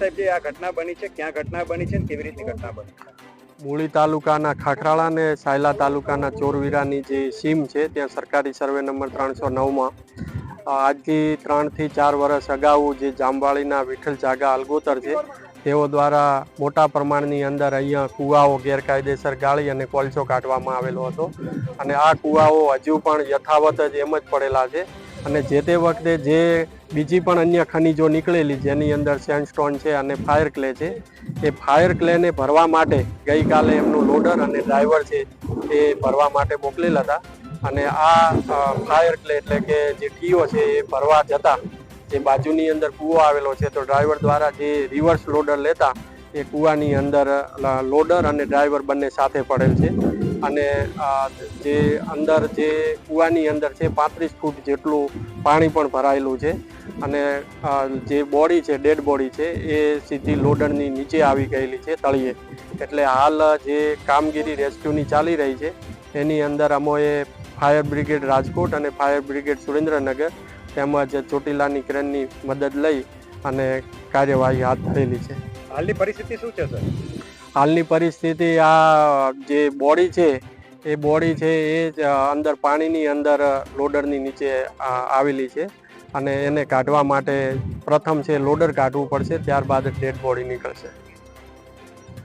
સાહેબ, જે આ ઘટના બની છે, ક્યાં ઘટના બની છે કેવી રીતની ઘટના બની છે? મૂળી તાલુકાના ખાખરાળા અને સાયલા તાલુકાના ચોરવીરાની જે સીમ છે, ત્યાં સરકારી સર્વે નંબર ત્રણસો નવમાં આજથી ત્રણથી ચાર વર્ષ અગાઉ જે જામવાળીના વિઠ્ઠલ જાગા અલગોતર છે, તેઓ દ્વારા મોટા પ્રમાણની અંદર અહીંયા કૂવાઓ ગેરકાયદેસર ગાળી અને કોલસો કાઢવામાં આવેલો હતો. અને આ કૂવાઓ હજુ પણ યથાવત જ એમ જ પડેલા છે. અને જે તે વખતે જે બીજી પણ અન્ય ખનીજો નીકળેલી જેની અંદર સેન્ડસ્ટોન છે અને ફાયર ક્લે છે, એ ફાયર ક્લેને ભરવા માટે ગઈકાલે એમનું લોડર અને ડ્રાઈવર છે એ ભરવા માટે મોકલેલા હતા. અને આ ફાયર ક્લે એટલે કે જે ટીઓ છે એ ભરવા જતા, જે બાજુની અંદર કૂવો આવેલો છે, તો ડ્રાઈવર દ્વારા જે રિવર્સ લોડર લેતા, એ કૂવાની અંદર લોડર અને ડ્રાઈવર બંને સાથે પડેલ છે. અને જે અંદર જે કૂવાની અંદર છે પાંત્રીસ ફૂટ જેટલું પાણી પણ ભરાયેલું છે. અને જે બોડી છે, ડેડ બોડી છે, એ સીધી લોડરની નીચે આવી ગયેલી છે તળિયે. એટલે હાલ જે કામગીરી રેસ્ક્યુની ચાલી રહી છે, એની અંદર અમોએ ફાયર બ્રિગેડ રાજકોટ અને ફાયર બ્રિગેડ સુરેન્દ્રનગર તેમજ ચોટીલાની ક્રેનની મદદ લઈ અને કાર્યવાહી હાથ ધરેલી છે. હાલની પરિસ્થિતિ શું છે, સર? હાલની પરિસ્થિતિ આ જે બોડી છે, એ બોડી છે એ જ અંદર પાણીની અંદર લોડરની નીચે આવેલી છે અને એને કાઢવા માટે પ્રથમ છે લોડર કાઢવું પડશે, ત્યારબાદ ડેડ બોડી નીકળશે.